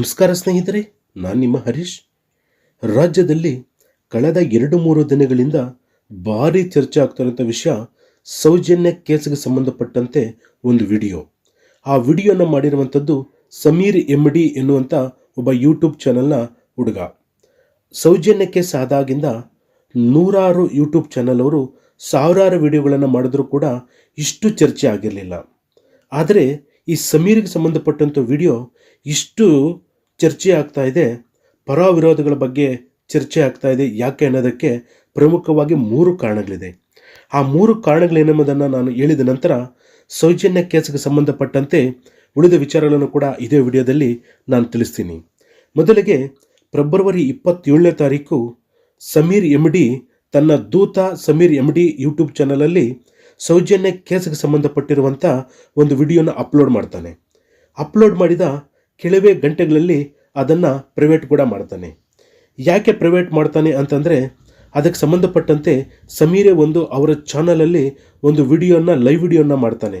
ನಮಸ್ಕಾರ ಸ್ನೇಹಿತರೆ, ನಾನು ನಿಮ್ಮ ಹರೀಶ್. ರಾಜ್ಯದಲ್ಲಿ ಕಳೆದ ಎರಡು ಮೂರು ದಿನಗಳಿಂದ ಭಾರಿ ಚರ್ಚೆ ಆಗ್ತಿರೋಂಥ ವಿಷಯ ಸೌಜನ್ಯ ಕೇಸ್ಗೆ ಸಂಬಂಧಪಟ್ಟಂತೆ ಒಂದು ವಿಡಿಯೋ. ಆ ವಿಡಿಯೋನ ಮಾಡಿರುವಂಥದ್ದು ಸಮೀರ್ ಎಂ ಡಿ ಎನ್ನುವಂಥ ಒಬ್ಬ ಯೂಟ್ಯೂಬ್ ಚಾನಲ್ನ ಹುಡುಗ. ಸೌಜನ್ಯ ಕೇಸ್ ಆದಾಗಿಂದ ನೂರಾರು ಯೂಟ್ಯೂಬ್ ಚಾನಲ್ ಅವರು ಸಾವಿರಾರು ವಿಡಿಯೋಗಳನ್ನು ಮಾಡಿದ್ರೂ ಕೂಡ ಇಷ್ಟು ಚರ್ಚೆ ಆಗಿರಲಿಲ್ಲ. ಆದರೆ ಈ ಸಮೀರ್ಗೆ ಸಂಬಂಧಪಟ್ಟಂಥ ವಿಡಿಯೋ ಇಷ್ಟು ಚರ್ಚೆ ಆಗ್ತಾ ಇದೆ. ಪರ ವಿರೋಧಗಳ ಬಗ್ಗೆ ಚರ್ಚೆ ಆಗ್ತಾ ಇದೆ. ಯಾಕೆ ಅನ್ನೋದಕ್ಕೆ ಪ್ರಮುಖವಾಗಿ ಮೂರು ಕಾರಣಗಳಿದೆ. ಆ ಮೂರು ಕಾರಣಗಳೇನೆಂಬುದನ್ನು ನಾನು ಹೇಳಿದ ನಂತರ ಸೌಜನ್ಯ ಕೇಸ್ಗೆ ಸಂಬಂಧಪಟ್ಟಂತೆ ಉಳಿದ ವಿಚಾರಗಳನ್ನು ಕೂಡ ಇದೇ ವಿಡಿಯೋದಲ್ಲಿ ನಾನು ತಿಳಿಸ್ತೀನಿ. ಮೊದಲಿಗೆ ಫೆಬ್ರವರಿ ಇಪ್ಪತ್ತೇಳನೇ ತಾರೀಕು ಸಮೀರ್ ಎಂ ಡಿ ತನ್ನ ದೂತ ಸಮೀರ್ ಎಂ ಡಿ ಯೂಟ್ಯೂಬ್ ಚಾನಲಲ್ಲಿ ಸೌಜನ್ಯ ಕೇಸ್ಗೆ ಸಂಬಂಧಪಟ್ಟಿರುವಂಥ ಒಂದು ವಿಡಿಯೋನ ಅಪ್ಲೋಡ್ ಮಾಡ್ತಾನೆ. ಅಪ್ಲೋಡ್ ಮಾಡಿದ ಕೆಲವೇ ಗಂಟೆಗಳಲ್ಲಿ ಅದನ್ನು ಪ್ರೈವೇಟ್ ಕೂಡ ಮಾಡ್ತಾನೆ. ಯಾಕೆ ಪ್ರೈವೇಟ್ ಮಾಡ್ತಾನೆ ಅಂತಂದರೆ ಅದಕ್ಕೆ ಸಂಬಂಧಪಟ್ಟಂತೆ ಸಮೀರೆ ಒಂದು ಅವರ ಚಾನಲಲ್ಲಿ ಒಂದು ವಿಡಿಯೋನ ಲೈವ್ ವಿಡಿಯೋನ ಮಾಡ್ತಾನೆ.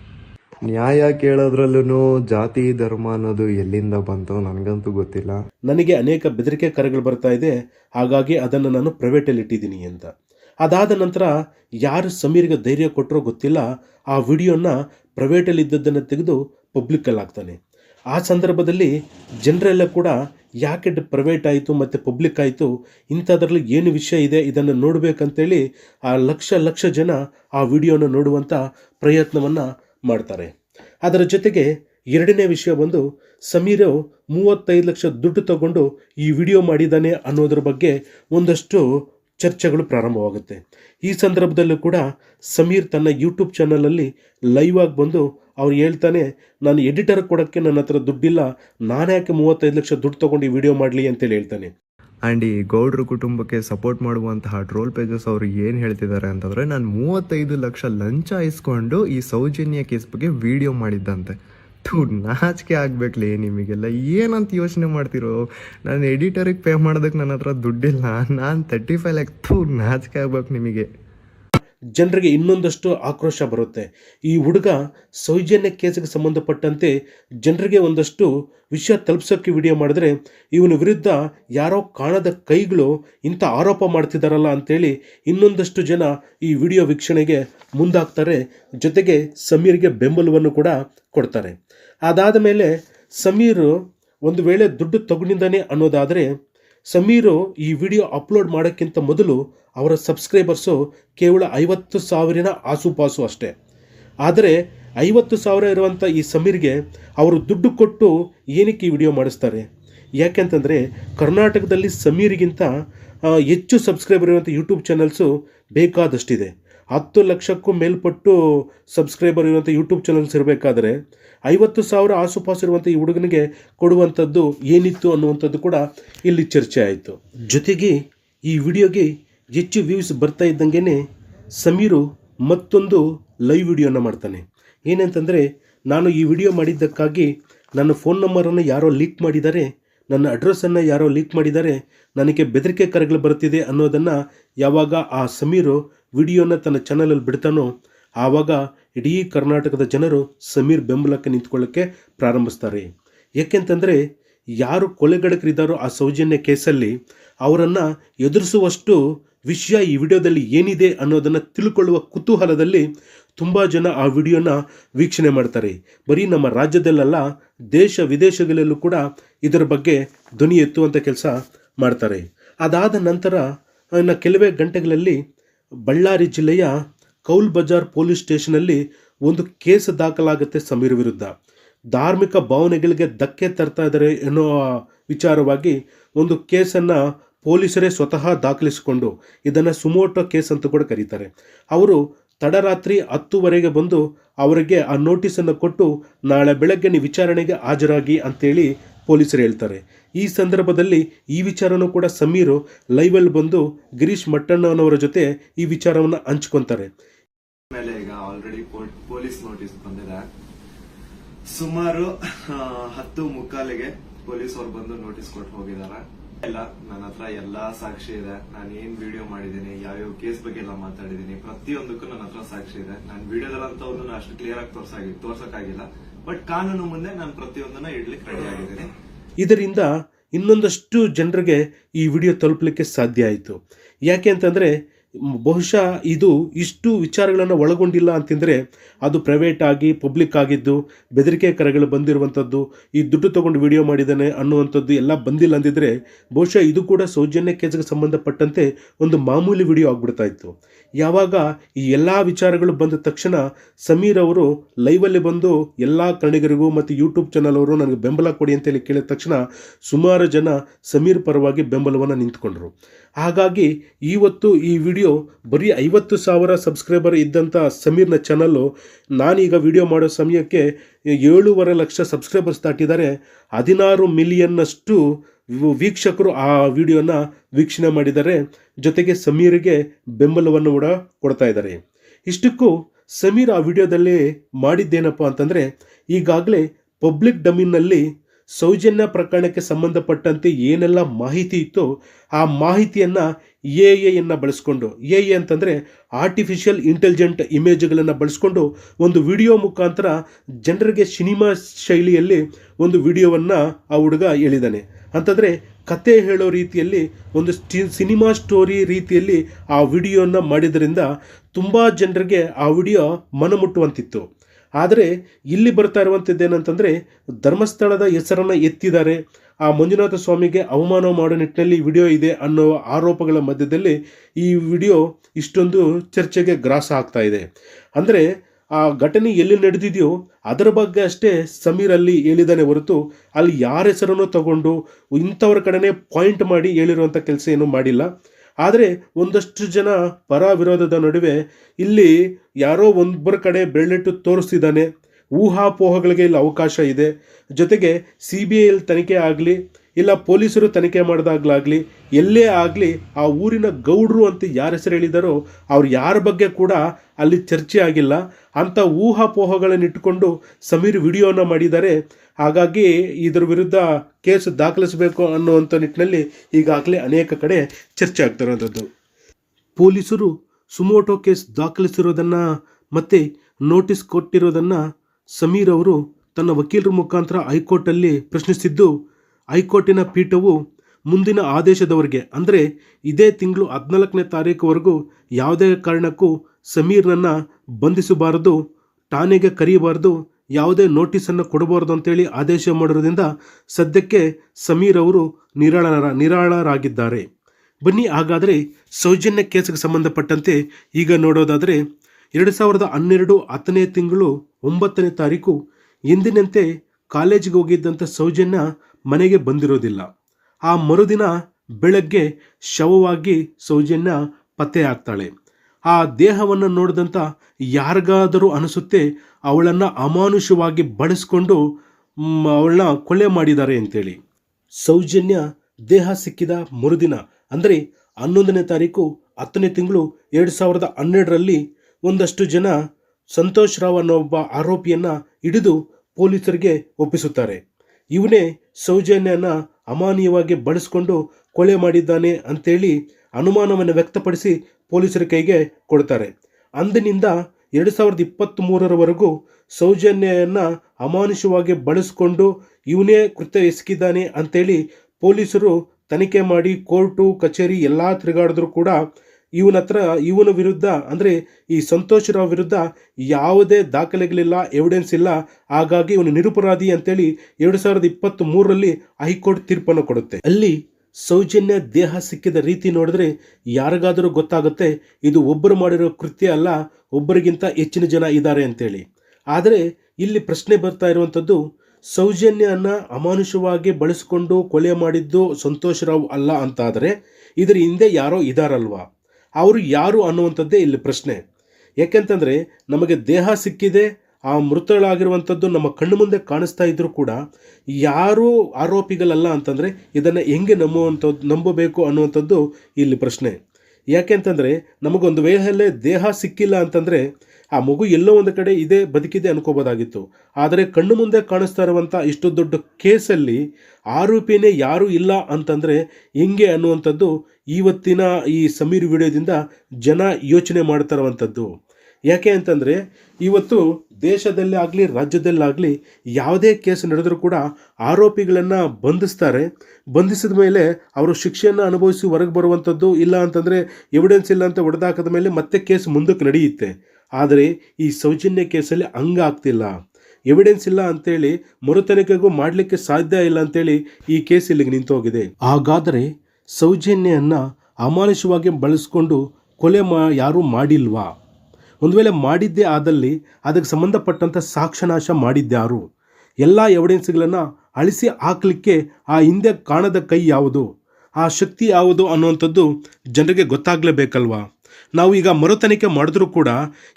ನ್ಯಾಯ ಕೇಳೋದ್ರಲ್ಲೂ ಜಾತಿ, ಧರ್ಮ ಅನ್ನೋದು ಎಲ್ಲಿಂದ ಬಂತು ನನಗಂತೂ ಗೊತ್ತಿಲ್ಲ. ನನಗೆ ಅನೇಕ ಬೆದರಿಕೆ ಕರೆಗಳು ಬರ್ತಾ ಇದೆ, ಹಾಗಾಗಿ ಅದನ್ನು ನಾನು ಪ್ರೈವೇಟಲ್ಲಿ ಇಟ್ಟಿದ್ದೀನಿ ಅಂತ. ಅದಾದ ನಂತರ ಯಾರು ಸಮೀರ್ಗೆ ಧೈರ್ಯ ಕೊಟ್ಟರೋ ಗೊತ್ತಿಲ್ಲ, ಆ ವಿಡಿಯೋನ ಪ್ರೈವೇಟಲ್ಲಿ ಇದ್ದದ್ದನ್ನು ತೆಗೆದು ಪಬ್ಲಿಕ್ಕಲ್ಲಿ ಹಾಕ್ತಾನೆ. ಆ ಸಂದರ್ಭದಲ್ಲಿ ಜನರೆಲ್ಲ ಕೂಡ ಯಾಕೆ ಪ್ರೈವೇಟ್ ಆಯಿತು ಮತ್ತು ಪಬ್ಲಿಕ್ ಆಯಿತು, ಇಂಥದ್ರಲ್ಲಿ ಏನು ವಿಷಯ ಇದೆ ಇದನ್ನು ನೋಡಬೇಕಂತೇಳಿ ಆ ಲಕ್ಷ ಲಕ್ಷ ಜನ ಆ ವಿಡಿಯೋನ ನೋಡುವಂಥ ಪ್ರಯತ್ನವನ್ನು ಮಾಡ್ತಾರೆ. ಅದರ ಜೊತೆಗೆ ಎರಡನೇ ವಿಷಯ ಬಂದು, ಸಮೀರ್ ಮೂವತ್ತೈದು ಲಕ್ಷ ದುಡ್ಡು ತಗೊಂಡು ಈ ವಿಡಿಯೋ ಮಾಡಿದ್ದಾನೆ ಅನ್ನೋದ್ರ ಬಗ್ಗೆ ಒಂದಷ್ಟು ಚರ್ಚೆಗಳು ಪ್ರಾರಂಭವಾಗುತ್ತೆ. ಈ ಸಂದರ್ಭದಲ್ಲೂ ಕೂಡ ಸಮೀರ್ ತನ್ನ ಯೂಟ್ಯೂಬ್ ಚಾನಲಲ್ಲಿ ಲೈವ್ ಆಗಿ ಬಂದು ಅವ್ರು ಹೇಳ್ತಾನೆ, ನಾನು ಎಡಿಟರ್ ಕೊಡೋಕ್ಕೆ ನನ್ನ ಹತ್ರ ದುಡ್ಡಿಲ್ಲ, ನಾನ್ಯಾಕೆ ಮೂವತ್ತೈದು ಲಕ್ಷ ದುಡ್ಡು ತೊಗೊಂಡು ಈ ವಿಡಿಯೋ ಮಾಡಲಿ ಅಂತೇಳಿ ಹೇಳ್ತಾನೆ. ಆ್ಯಂಡ್ ಈ ಗೌಡ್ರ ಕುಟುಂಬಕ್ಕೆ ಸಪೋರ್ಟ್ ಮಾಡುವಂತಹ ಟ್ರೋಲ್ ಪೇಜಸ್ ಅವರು ಏನು ಹೇಳ್ತಿದ್ದಾರೆ ಅಂತಂದರೆ, ನಾನು ಮೂವತ್ತೈದು ಲಕ್ಷ ಲಂಚ ಇಸ್ಕೊಂಡು ಈ ಸೌಜನ್ಯ ಕೇಸ್ ಬಗ್ಗೆ ವಿಡಿಯೋ ಮಾಡಿದ್ದಂತೆ. ಥೂ, ನಾಚಿಕೆ ಆಗ್ಬೇಕಲೇ ನಿಮಗೆಲ್ಲ. ಏನಂತ ಯೋಚನೆ ಮಾಡ್ತಿರೋ? ನಾನು ಎಡಿಟರಿಗೆ ಪೇ ಮಾಡೋದಕ್ಕೆ ನನ್ನ ಹತ್ರ ದುಡ್ಡಿಲ್ಲ. ನಾನು ತರ್ಟಿ ಫೈವ್ ಲ್ಯಾಕ್ ಥೂ, ನಾಚಿಕೆ ಆಗ್ಬೇಕು ನಿಮಗೆ. ಜನರಿಗೆ ಇನ್ನೊಂದಷ್ಟು ಆಕ್ರೋಶ ಬರುತ್ತೆ. ಈ ಹುಡುಗ ಸೌಜನ್ಯ ಕೇಸಿಗೆ ಸಂಬಂಧಪಟ್ಟಂತೆ ಜನರಿಗೆ ಒಂದಷ್ಟು ವಿಷಯ ತಲುಪಿಸೋಕ್ಕೆ ವಿಡಿಯೋ ಮಾಡಿದ್ರೆ, ಇವನ ವಿರುದ್ಧ ಯಾರೋ ಕಾಣದ ಕೈಗಳು ಇಂಥ ಆರೋಪ ಮಾಡ್ತಿದ್ದಾರಲ್ಲ ಅಂತೇಳಿ ಇನ್ನೊಂದಷ್ಟು ಜನ ಈ ವಿಡಿಯೋ ವೀಕ್ಷಣೆಗೆ ಮುಂದಾಗ್ತಾರೆ. ಜೊತೆಗೆ ಸಮೀರ್ಗೆ ಬೆಂಬಲವನ್ನು ಕೂಡ ಕೊಡ್ತಾರೆ. ಅದಾದ ಮೇಲೆ ಸಮೀರು ಒಂದು ವೇಳೆ ದುಡ್ಡು ತಗೊಂಡಿದ್ದಾನೆ ಅನ್ನೋದಾದರೆ ಸಮೀರು ಈ ವಿಡಿಯೋ ಅಪ್ಲೋಡ್ ಮಾಡೋಕ್ಕಿಂತ ಮೊದಲು ಅವರ ಸಬ್ಸ್ಕ್ರೈಬರ್ಸು ಕೇವಲ ಐವತ್ತು ಸಾವಿರನ ಆಸುಪಾಸು ಅಷ್ಟೇ. ಆದರೆ ಐವತ್ತು ಸಾವಿರ ಇರುವಂಥ ಈ ಸಮೀರ್ಗೆ ಅವರು ದುಡ್ಡು ಕೊಟ್ಟು ಏನಕ್ಕೆ ಈ ವಿಡಿಯೋ ಮಾಡಿಸ್ತಾರೆ? ಯಾಕೆಂತಂದರೆ ಕರ್ನಾಟಕದಲ್ಲಿ ಸಮೀರಿಗಿಂತ ಹೆಚ್ಚು ಸಬ್ಸ್ಕ್ರೈಬರ್ ಇರುವಂಥ ಯೂಟ್ಯೂಬ್ ಚಾನಲ್ಸು ಬೇಕಾದಷ್ಟಿದೆ. ಹತ್ತು ಲಕ್ಷಕ್ಕೂ ಮೇಲ್ಪಟ್ಟು ಸಬ್ಸ್ಕ್ರೈಬರ್ ಇರುವಂಥ ಯೂಟ್ಯೂಬ್ ಚಾನಲ್ಸ್ ಇರಬೇಕಾದ್ರೆ ಐವತ್ತು ಸಾವಿರ ಆಸುಪಾಸು ಇರುವಂಥ ಈ ಹುಡುಗನಿಗೆ ಕೊಡುವಂಥದ್ದು ಏನಿತ್ತು ಅನ್ನುವಂಥದ್ದು ಕೂಡ ಇಲ್ಲಿ ಚರ್ಚೆ ಆಯಿತು. ಜೊತೆಗೆ ಈ ವಿಡಿಯೋಗೆ ಹೆಚ್ಚು ವ್ಯೂಸ್ ಬರ್ತಾ ಇದ್ದಂಗೆ ಸಮೀರು ಮತ್ತೊಂದು ಲೈವ್ ವಿಡಿಯೋನ ಮಾಡ್ತಾನೆ. ಏನಂತಂದರೆ ನಾನು ಈ ವಿಡಿಯೋ ಮಾಡಿದ್ದಕ್ಕಾಗಿ ನನ್ನ ಫೋನ್ ನಂಬರನ್ನು ಯಾರೋ ಲೀಕ್ ಮಾಡಿದ್ದಾರೆ, ನನ್ನ ಅಡ್ರೆಸ್ಸನ್ನು ಯಾರೋ ಲೀಕ್ ಮಾಡಿದ್ದಾರೆ, ನನಗೆ ಬೆದರಿಕೆ ಕರೆಗಳು ಬರ್ತಿದೆ ಅನ್ನೋದನ್ನು ಯಾವಾಗ ಆ ಸಮೀರು ವಿಡಿಯೋನ ತನ್ನ ಚಾನಲಲ್ಲಿ ಬಿಡ್ತಾನೋ, ಆವಾಗ ಇಡೀ ಕರ್ನಾಟಕದ ಜನರು ಸಮೀರ್ ಬೆಂಬಲಕ್ಕೆ ನಿಂತ್ಕೊಳ್ಳೋಕ್ಕೆ ಪ್ರಾರಂಭಿಸ್ತಾರೆ. ಏಕೆಂತಂದರೆ, ಯಾರು ಕೊಲೆಗಡಕರಿದ್ದಾರೋ ಆ ಸೌಜನ್ಯ ಕೇಸಲ್ಲಿ ಅವರನ್ನು ಎದುರಿಸುವಷ್ಟು ವಿಷಯ ಈ ವಿಡಿಯೋದಲ್ಲಿ ಏನಿದೆ ಅನ್ನೋದನ್ನು ತಿಳ್ಕೊಳ್ಳುವ ಕುತೂಹಲದಲ್ಲಿ ತುಂಬ ಜನ ಆ ವಿಡಿಯೋನ ವೀಕ್ಷಣೆ ಮಾಡ್ತಾರೆ. ಬರೀ ನಮ್ಮ ರಾಜ್ಯದಲ್ಲಲ್ಲ, ದೇಶ ವಿದೇಶಗಳಲ್ಲೂ ಕೂಡ ಇದರ ಬಗ್ಗೆ ಧ್ವನಿ ಎತ್ತುವಂಥ ಕೆಲಸ ಮಾಡ್ತಾರೆ. ಅದಾದ ನಂತರ ಇನ್ನು ಕೆಲವೇ ಗಂಟೆಗಳಲ್ಲಿ ಬಳ್ಳಾರಿ ಜಿಲ್ಲೆಯ ಕೌಲ್ ಬಜಾರ್ ಪೊಲೀಸ್ ಸ್ಟೇಷನಲ್ಲಿ ಒಂದು ಕೇಸ್ ದಾಖಲಾಗುತ್ತೆ ಸಮೀರ್ ವಿರುದ್ಧ. ಧಾರ್ಮಿಕ ಭಾವನೆಗಳಿಗೆ ಧಕ್ಕೆ ತರ್ತಾ ಇದ್ದಾರೆ ಎನ್ನುವ ವಿಚಾರವಾಗಿ ಒಂದು ಕೇಸನ್ನು ಪೊಲೀಸರೇ ಸ್ವತಃ ದಾಖಲಿಸಿಕೊಂಡು ಇದನ್ನು ಸುಮೋಟೋ ಕೇಸ್ ಅಂತ ಕೂಡ ಕರೀತಾರೆ. ಅವರು ತಡರಾತ್ರಿ ಹತ್ತುವರೆಗೆ ಬಂದು ಅವರಿಗೆ ಆ ನೋಟಿಸನ್ನು ಕೊಟ್ಟು ನಾಳೆ ಬೆಳಗ್ಗೆ ನೀವು ವಿಚಾರಣೆಗೆ ಹಾಜರಾಗಿ ಅಂತೇಳಿ ಪೊಲೀಸರು ಹೇಳ್ತಾರೆ. ಈ ಸಂದರ್ಭದಲ್ಲಿ ಈ ವಿಚಾರನೂ ಕೂಡ ಸಮೀರು ಲೈವಲ್ಲಿ ಬಂದು ಗಿರೀಶ್ ಮಟ್ಟಣ್ಣನವರ ಜೊತೆ ಈ ವಿಚಾರವನ್ನು ಹಂಚ್ಕೊತಾರೆ. ಮೇಲೆ ಈಗ ಆಲ್ರೆಡಿ ಪೊಲೀಸ್ ನೋಟಿಸ್ ಬಂದಿದೆ. ಸುಮಾರು ಹತ್ತು ಮುಕ್ಕಾಲಿಗೆ ಪೊಲೀಸ್ ಅವ್ರು ಬಂದು ನೋಟಿಸ್ ಕೊಟ್ಟು ಹೋಗಿದಾರ ಎಲ್ಲ ನನ್ನ ಹತ್ರ ಎಲ್ಲಾ ಸಾಕ್ಷಿ ಇದೆ. ನಾನು ಏನ್ ವಿಡಿಯೋ ಮಾಡಿದ್ದೀನಿ, ಯಾವ್ಯಾವ ಕೇಸ್ ಬಗ್ಗೆ ಎಲ್ಲ ಮಾತಾಡಿದ್ದೀನಿ, ಪ್ರತಿಯೊಂದಕ್ಕೂ ನನ್ನ ಹತ್ರ ಸಾಕ್ಷಿ ಇದೆ. ನಾನು ವಿಡಿಯೋದಲ್ಲಂತವನ್ನು ಅಷ್ಟು ಕ್ಲಿಯರ್ ಆಗಿ ತೋರ್ಸಾಗಿ, ತೋರ್ಸಕ್ಕಾಗಿಲ್ಲ. ಬಟ್ ಕಾನೂನು ಮುಂದೆ ನಾನು ಪ್ರತಿಯೊಂದನ್ನ ಇಡ್ಲಿಕ್ಕೆ ರೆಡಿ ಆಗಿದ್ದೀನಿ. ಇದರಿಂದ ಇನ್ನೊಂದಷ್ಟು ಜನರಿಗೆ ಈ ವಿಡಿಯೋ ತಲುಪಲಿಕ್ಕೆ ಸಾಧ್ಯ ಆಯಿತು. ಯಾಕೆ ಅಂತಂದರೆ ಬಹುಶಃ ಇದು ಇಷ್ಟು ವಿಚಾರಗಳನ್ನು ಒಳಗೊಂಡಿಲ್ಲ ಅಂತಂದರೆ ಅದು ಪ್ರೈವೇಟ್ ಆಗಿ ಪಬ್ಲಿಕ್ ಆಗಿದ್ದು, ಬೆದರಿಕೆ ಕರೆಗಳು ಬಂದಿರುವಂಥದ್ದು, ಈ ದುಡ್ಡು ತೊಗೊಂಡು ವಿಡಿಯೋ ಮಾಡಿದ್ದಾನೆ ಅನ್ನುವಂಥದ್ದು ಎಲ್ಲ ಬಂದಿಲ್ಲ ಅಂದಿದ್ರೆ ಬಹುಶಃ ಇದು ಕೂಡ ಸೌಜನ್ಯ ಕೇಸ್ಗೆ ಸಂಬಂಧಪಟ್ಟಂತೆ ಒಂದು ಮಾಮೂಲಿ ವಿಡಿಯೋ ಆಗಿಬಿಡ್ತಾ ಇತ್ತು. ಯಾವಾಗ ಈ ಎಲ್ಲ ವಿಚಾರಗಳು ಬಂದ ತಕ್ಷಣ ಸಮೀರ್ ಅವರು ಲೈವಲ್ಲಿ ಬಂದು ಎಲ್ಲ ಕನ್ನಡಿಗರಿಗೂ ಮತ್ತು ಯೂಟ್ಯೂಬ್ ಚಾನಲ್ ಅವರು ನನಗೆ ಬೆಂಬಲ ಕೊಡಿ ಅಂತೇಳಿ ಕೇಳಿದ ತಕ್ಷಣ ಸುಮಾರು ಜನ ಸಮೀರ್ ಪರವಾಗಿ ಬೆಂಬಲವನ್ನು ನಿಂತ್ಕೊಂಡ್ರು. ಹಾಗಾಗಿ ಇವತ್ತು ಈ ವಿಡಿಯೋ ಬರೀ ಐವತ್ತು ಸಾವಿರ ಸಬ್ಸ್ಕ್ರೈಬರ್ ಇದ್ದಂಥ ಸಮೀರ್ನ ಚಾನಲ್ಲು ನಾನೀಗ ವಿಡಿಯೋ ಮಾಡೋ ಸಮಯಕ್ಕೆ ಏಳೂವರೆ ಲಕ್ಷ ಸಬ್ಸ್ಕ್ರೈಬರ್ಸ್ ದಾಟಿದ್ದಾರೆ ಹದಿನಾರು ಮಿಲಿಯನ್ನಷ್ಟು ವೀಕ್ಷಕರು ಆ ವಿಡಿಯೋನ ವೀಕ್ಷಣೆ ಮಾಡಿದ್ದಾರೆ ಜೊತೆಗೆ ಸಮೀರ್ಗೆ ಬೆಂಬಲವನ್ನು ಕೂಡ ಕೊಡ್ತಾ ಇದ್ದಾರೆ. ಇಷ್ಟಕ್ಕೂ ಸಮೀರ್ ಆ ವಿಡಿಯೋದಲ್ಲಿ ಮಾಡಿದ್ದೇನಪ್ಪ ಅಂತಂದರೆ ಈಗಾಗಲೇ ಪಬ್ಲಿಕ್ ಡೊಮಿನ್ನಲ್ಲಿ ಸೌಜನ್ಯ ಪ್ರಕರಣಕ್ಕೆ ಸಂಬಂಧಪಟ್ಟಂತೆ ಏನೆಲ್ಲ ಮಾಹಿತಿ ಇತ್ತು ಆ ಮಾಹಿತಿಯನ್ನು ಎ ಎಯನ್ನು ಬಳಸ್ಕೊಂಡು, ಎ ಎ ಅಂತಂದರೆ ಆರ್ಟಿಫಿಷಿಯಲ್ ಇಂಟೆಲಿಜೆಂಟ್ ಇಮೇಜ್ಗಳನ್ನು ಬಳಸ್ಕೊಂಡು ಒಂದು ವಿಡಿಯೋ ಮುಖಾಂತರ ಜನರಿಗೆ ಸಿನಿಮಾ ಶೈಲಿಯಲ್ಲಿ ಒಂದು ವಿಡಿಯೋವನ್ನು ಆ ಹುಡುಗ ಹೇಳಿದ್ದಾನೆ ಅಂತಂದರೆ ಕತೆ ಹೇಳೋ ರೀತಿಯಲ್ಲಿ, ಒಂದು ಸಿನಿಮಾ ಸ್ಟೋರಿ ರೀತಿಯಲ್ಲಿ ಆ ವಿಡಿಯೋನ ಮಾಡಿದ್ದರಿಂದ ತುಂಬ ಜನರಿಗೆ ಆ ವಿಡಿಯೋ ಮನಮುಟ್ಟುವಂತಿತ್ತು. ಆದರೆ ಇಲ್ಲಿ ಬರ್ತಾ ಇರುವಂಥದ್ದು ಏನಂತಂದರೆ ಧರ್ಮಸ್ಥಳದ ಹೆಸರನ್ನು ಎತ್ತಿದ್ದಾರೆ. ಆ ಮಂಜುನಾಥ ಸ್ವಾಮಿಗೆ ಅವಮಾನ ಮಾಡೋ ನಿಟ್ಟಿನಲ್ಲಿ ವಿಡಿಯೋ ಇದೆ ಅನ್ನೋ ಆರೋಪಗಳ ಮಧ್ಯದಲ್ಲಿ ಈ ವಿಡಿಯೋ ಇಷ್ಟೊಂದು ಚರ್ಚೆಗೆ ಗ್ರಾಸ ಆಗ್ತಾ ಇದೆ. ಅಂದರೆ ಆ ಘಟನೆ ಎಲ್ಲಿ ನಡೆದಿದೆಯೋ ಅದರ ಬಗ್ಗೆ ಅಷ್ಟೇ ಸಮೀರ್ ಅಲ್ಲಿ ಹೇಳಿದಾನೆ ಹೊರತು ಅಲ್ಲಿ ಯಾರ ಹೆಸರನ್ನು ತಗೊಂಡು ಇಂಥವ್ರ ಕಡೆನೇ ಪಾಯಿಂಟ್ ಮಾಡಿ ಹೇಳಿರುವಂಥ ಕೆಲಸ ಏನೂ ಮಾಡಿಲ್ಲ. ಆದರೆ ಒಂದಷ್ಟು ಜನ ಪರ ವಿರೋಧದ ನಡುವೆ ಇಲ್ಲಿ ಯಾರೋ ಒಂದೊಬ್ಬರ ಕಡೆ ಬೆರಳಿಟ್ಟು ತೋರಿಸ್ತಿದ್ದಾನೆ. ಊಹಾಪೋಹಗಳಿಗೆ ಇಲ್ಲಿ ಅವಕಾಶ ಇದೆ. ಜೊತೆಗೆ ಸಿ ಬಿ ಐಯಲ್ಲಿ ತನಿಖೆ ಆಗಲಿ ಇಲ್ಲ ಪೊಲೀಸರು ತನಿಖೆ ಮಾಡಿದಾಗಲಾಗಲಿ, ಎಲ್ಲೇ ಆಗಲಿ ಆ ಊರಿನ ಗೌಡ್ರು ಅಂತ ಯಾರ ಹೆಸರು ಹೇಳಿದಾರೋ ಅವ್ರು ಯಾರ ಬಗ್ಗೆ ಕೂಡ ಅಲ್ಲಿ ಚರ್ಚೆ ಆಗಿಲ್ಲ. ಅಂಥ ಊಹಾಪೋಹಗಳನ್ನು ಇಟ್ಟುಕೊಂಡು ಸಮೀರ್ ವಿಡಿಯೋನ ಮಾಡಿದ್ದಾರೆ. ಹಾಗಾಗಿ ಇದರ ವಿರುದ್ಧ ಕೇಸ್ ದಾಖಲಿಸಬೇಕು ಅನ್ನುವಂಥ ನಿಟ್ಟಿನಲ್ಲಿ ಈಗಾಗಲೇ ಅನೇಕ ಕಡೆ ಚರ್ಚೆ ಆಗ್ತಿರೋಂಥದ್ದು ಪೊಲೀಸರು ಸುಮೋಟೋ ಕೇಸ್ ದಾಖಲಿಸಿರೋದನ್ನು ಮತ್ತೆ ನೋಟಿಸ್ ಕೊಟ್ಟಿರೋದನ್ನು ಸಮೀರ್ ಅವರು ತನ್ನ ವಕೀಲರ ಮುಖಾಂತರ ಹೈಕೋರ್ಟಲ್ಲಿ ಪ್ರಶ್ನಿಸಿದ್ದು ಹೈಕೋರ್ಟಿನ ಪೀಠವು ಮುಂದಿನ ಆದೇಶದವರೆಗೆ, ಅಂದರೆ ಇದೇ ತಿಂಗಳು ಹದಿನಾಲ್ಕನೇ ತಾರೀಕುವರೆಗೂ ಯಾವುದೇ ಕಾರಣಕ್ಕೂ ಸಮೀರ್ನನ್ನು ಬಂಧಿಸಬಾರದು, ಠಾಣೆಗೆ ಕರೆಯಬಾರದು, ಯಾವುದೇ ನೋಟಿಸನ್ನು ಕೊಡಬಾರದು ಅಂತೇಳಿ ಆದೇಶ ಮಾಡಿರೋದ್ರಿಂದ ಸದ್ಯಕ್ಕೆ ಸಮೀರ್ ಅವರು ನಿರಾಳರ, ನಿರಾಳರಾಗಿದ್ದಾರೆ. ಬನ್ನಿ, ಹಾಗಾದರೆ ಸೌಜನ್ಯ ಕೇಸಿಗೆ ಸಂಬಂಧಪಟ್ಟಂತೆ ಈಗ ನೋಡೋದಾದರೆ ಎರಡು ಸಾವಿರದ ಹನ್ನೆರಡು ಹತ್ತನೇ ತಿಂಗಳು ಒಂಬತ್ತನೇ ತಾರೀಕು ಎಂದಿನಂತೆ ಕಾಲೇಜಿಗೆ ಹೋಗಿದ್ದಂಥ ಸೌಜನ್ಯ ಮನೆಗೆ ಬಂದಿರೋದಿಲ್ಲ. ಆ ಮರುದಿನ ಬೆಳಗ್ಗೆ ಶವವಾಗಿ ಸೌಜನ್ಯ ಪತ್ತೆಯಾಗ್ತಾಳೆ ಆ ದೇಹವನ್ನು ನೋಡಿದಂಥ ಯಾರಿಗಾದರೂ ಅನಿಸುತ್ತೆ ಅವಳನ್ನು ಅಮಾನುಷವಾಗಿ ಬಳಸ್ಕೊಂಡು ಅವಳನ್ನ ಕೊಲೆ ಮಾಡಿದ್ದಾರೆ ಅಂತೇಳಿ. ಸೌಜನ್ಯ ದೇಹ ಸಿಕ್ಕಿದ ಮರುದಿನ, ಅಂದರೆ ಹನ್ನೊಂದನೇ ತಾರೀಕು ಹತ್ತನೇ ತಿಂಗಳು ಎರಡು ಸಾವಿರದ ಹನ್ನೆರಡರಲ್ಲಿ ಒಂದಷ್ಟು ಜನ ಸಂತೋಷ್ ರಾವ್ ಅನ್ನೋ ಒಬ್ಬ ಆರೋಪಿಯನ್ನು ಹಿಡಿದು ಪೊಲೀಸರಿಗೆ ಒಪ್ಪಿಸುತ್ತಾರೆ. ಇವನೇ ಸೌಜನ್ಯನ ಅಮಾನೀಯವಾಗಿ ಬಳಸಿಕೊಂಡು ಕೊಲೆ ಮಾಡಿದ್ದಾನೆ ಅಂತೇಳಿ ಅನುಮಾನವನ್ನು ವ್ಯಕ್ತಪಡಿಸಿ ಪೊಲೀಸರ ಕೈಗೆ ಕೊಡ್ತಾರೆ. ಅಂದಿನಿಂದ ಎರಡು ಸಾವಿರದ ಇಪ್ಪತ್ತ್ ಮೂರರವರೆಗೂ ಸೌಜನ್ಯನ ಅಮಾನುಷವಾಗಿ ಬಳಸಿಕೊಂಡು ಇವನೇ ಕೃತ್ಯ ಎಸಗಿದ್ದಾನೆ ಅಂತೇಳಿ ಪೊಲೀಸರು ತನಿಖೆ ಮಾಡಿ ಕೋರ್ಟು, ಕಚೇರಿ ಎಲ್ಲ ತಿರುಗಾಡಿದ್ರು ಕೂಡ ಇವನ ಹತ್ರ ಇವನ ವಿರುದ್ಧ, ಅಂದರೆ ಈ ಸಂತೋಷ್ ರಾವ್ ವಿರುದ್ಧ ಯಾವುದೇ ದಾಖಲೆಗಳಿಲ್ಲ ಎವಿಡೆನ್ಸ್ ಇಲ್ಲ. ಹಾಗಾಗಿ ಇವನು ನಿರುಪರಾಧಿ ಅಂತೇಳಿ ಎರಡು ಸಾವಿರದ ಇಪ್ಪತ್ತ್ ಮೂರರಲ್ಲಿ ಹೈಕೋರ್ಟ್ ತೀರ್ಪನ್ನು ಕೊಡುತ್ತೆ. ಅಲ್ಲಿ ಸೌಜನ್ಯ ದೇಹ ಸಿಕ್ಕಿದ ರೀತಿ ನೋಡಿದ್ರೆ ಯಾರಿಗಾದರೂ ಗೊತ್ತಾಗುತ್ತೆ, ಇದು ಒಬ್ಬರು ಮಾಡಿರೋ ಕೃತ್ಯ ಅಲ್ಲ, ಒಬ್ಬರಿಗಿಂತ ಹೆಚ್ಚಿನ ಜನ ಇದ್ದಾರೆ ಅಂತೇಳಿ. ಆದರೆ ಇಲ್ಲಿ ಪ್ರಶ್ನೆ ಬರ್ತಾ ಇರುವಂಥದ್ದು, ಸೌಜನ್ಯನ ಅಮಾನುಷವಾಗಿ ಬಳಸಿಕೊಂಡು ಕೊಲೆ ಮಾಡಿದ್ದು ಸಂತೋಷ್ ರಾವ್ ಅಲ್ಲ ಅಂತಾದರೆ, ಇದರ ಹಿಂದೆ ಯಾರೋ ಇದಾರಲ್ವಾ? ಅವರು ಯಾರು ಅನ್ನುವಂಥದ್ದೇ ಇಲ್ಲಿ ಪ್ರಶ್ನೆ. ಏಕೆಂತಂದರೆ ನಮಗೆ ದೇಹ ಸಿಕ್ಕಿದೆ, ಆ ಮೃತಳಾಗಿರುವಂಥದ್ದು ನಮ್ಮ ಕಣ್ಣು ಮುಂದೆ ಕಾಣಿಸ್ತಾ ಇದ್ದರೂ ಕೂಡ ಯಾರೂ ಆರೋಪಿಗಳಲ್ಲ ಅಂತಂದರೆ ಇದನ್ನು ಹೆಂಗೆ ನಂಬುವಂಥದ್ದು ನಂಬಬೇಕು ಅನ್ನುವಂಥದ್ದು ಇಲ್ಲಿ ಪ್ರಶ್ನೆ. ಯಾಕೆಂತಂದರೆ ನಮಗೊಂದು ವೇಳೆಯಲ್ಲೇ ದೇಹ ಸಿಕ್ಕಿಲ್ಲ ಅಂತಂದರೆ ಆ ಮಗು ಎಲ್ಲೋ ಒಂದು ಕಡೆ ಇದೆ ಬದುಕಿದೆ ಅನ್ಕೋಬೋದಾಗಿತ್ತು. ಆದರೆ ಕಣ್ಣು ಮುಂದೆ ಕಾಣಿಸ್ತಾ ಇರುವಂಥ ಇಷ್ಟು ದೊಡ್ಡ ಕೇಸಲ್ಲಿ ಆರೋಪಿನೇ ಯಾರೂ ಇಲ್ಲ ಅಂತಂದರೆ ಹೆಂಗೆ ಅನ್ನುವಂಥದ್ದು ಇವತ್ತಿನ ಈ ಸಮೀರ್ ವಿಡಿಯೋದಿಂದ ಜನ ಯೋಚನೆ ಮಾಡ್ತಾ ಇರುವಂಥದ್ದು. ಯಾಕೆ ಅಂತಂದರೆ ಇವತ್ತು ದೇಶದಲ್ಲೇ ಆಗಲಿ ರಾಜ್ಯದಲ್ಲಾಗಲಿ ಯಾವುದೇ ಕೇಸ್ ನಡೆದರೂ ಕೂಡ ಆರೋಪಿಗಳನ್ನು ಬಂಧಿಸ್ತಾರೆ. ಬಂಧಿಸಿದ ಮೇಲೆ ಅವರು ಶಿಕ್ಷೆಯನ್ನು ಅನುಭವಿಸಿ ಹೊರಗೆ ಬರುವಂಥದ್ದು ಇಲ್ಲ ಅಂತಂದರೆ ಎವಿಡೆನ್ಸ್ ಇಲ್ಲ ಅಂತ ಹೊಡೆದಾಕದ ಮೇಲೆ ಮತ್ತೆ ಕೇಸ್ ಮುಂದಕ್ಕೆ ನಡೆಯುತ್ತೆ. ಆದರೆ ಈ ಸೌಜನ್ಯ ಕೇಸಲ್ಲಿ ಹಂಗಾಗ್ತಿಲ್ಲ. ಎವಿಡೆನ್ಸ್ ಇಲ್ಲ ಅಂತೇಳಿ ಮರುತನಿಕೆಗೂ ಮಾಡಲಿಕ್ಕೆ ಸಾಧ್ಯ ಇಲ್ಲ ಅಂತೇಳಿ ಈ ಕೇಸ್ ಇಲ್ಲಿಗೆ ನಿಂತೋಗಿದೆ. ಹಾಗಾದರೆ ಸೌಜನ್ಯವನ್ನು ಅಮಾನುಷವಾಗಿ ಬಳಸ್ಕೊಂಡು ಕೊಲೆ ಮಾ ಯಾರೂ ಮಾಡಿಲ್ವಾ? ಒಂದು ವೇಳೆ ಮಾಡಿದ್ದೇ ಆದಲ್ಲಿ ಅದಕ್ಕೆ ಸಂಬಂಧಪಟ್ಟಂಥ ಸಾಕ್ಷ್ಯನಾಶ ಮಾಡಿದ್ದಾರು ಎಲ್ಲ ಎವಿಡೆನ್ಸ್ಗಳನ್ನು ಅಳಿಸಿ ಹಾಕಲಿಕ್ಕೆ ಆ ಹಿಂದೆ ಕಾಣದ ಕೈ ಯಾವುದು? ಆ ಶಕ್ತಿ ಯಾವುದು ಅನ್ನುವಂಥದ್ದು ಜನರಿಗೆ ಗೊತ್ತಾಗಲೇಬೇಕಲ್ವಾ? ನಾವು ಈಗ ಮರು ತನಿಖೆ ಮಾಡಿದ್ರೂ ಕೂಡ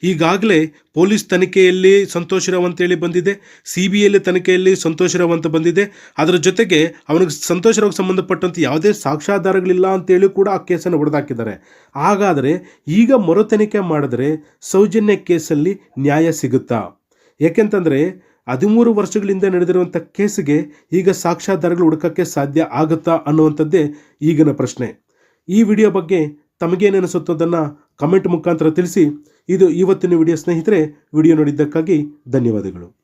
ಈಗಾಗಲೇ ಪೊಲೀಸ್ ತನಿಖೆಯಲ್ಲಿ ಸಂತೋಷ್ ರಾವ್ ಅಂತೇಳಿ ಬಂದಿದೆ ಸಿ ಬಿ ಐಲಿ ತನಿಖೆಯಲ್ಲಿ ಸಂತೋಷ್ ರಾವ್ ಬಂದಿದೆ. ಅದರ ಜೊತೆಗೆ ಅವನಿಗೆ ಸಂತೋಷ್ ರಾವ್ಗೆ ಸಂಬಂಧಪಟ್ಟಂತೆ ಯಾವುದೇ ಸಾಕ್ಷ್ಯಾಧಾರಗಳಿಲ್ಲ ಅಂತೇಳಿ ಕೂಡ ಆ ಕೇಸನ್ನು ಹೊಡೆದಾಕಿದ್ದಾರೆ. ಹಾಗಾದರೆ ಈಗ ಮರು ತನಿಖೆ ಮಾಡಿದ್ರೆ ಸೌಜನ್ಯ ಕೇಸಲ್ಲಿ ನ್ಯಾಯ ಸಿಗುತ್ತಾ? ಏಕೆಂತಂದರೆ ಹದಿಮೂರು ವರ್ಷಗಳಿಂದ ನಡೆದಿರುವಂಥ ಕೇಸಿಗೆ ಈಗ ಸಾಕ್ಷ್ಯಾಧಾರಗಳು ಹುಡುಕಕ್ಕೆ ಸಾಧ್ಯ ಆಗುತ್ತಾ ಅನ್ನುವಂಥದ್ದೇ ಈಗಿನ ಪ್ರಶ್ನೆ. ಈ ವಿಡಿಯೋ ಬಗ್ಗೆ ತಮಗೇನೆನಿಸುತ್ತದನ್ನು ಕಮೆಂಟ್ ಮುಖಾಂತರ ತಿಳಿಸಿ ಇದು ಇವತ್ತಿನ ವಿಡಿಯೋ ಸ್ನೇಹಿತರೆ ವಿಡಿಯೋ ನೋಡಿದ್ದಕ್ಕಾಗಿ ಧನ್ಯವಾದಗಳು.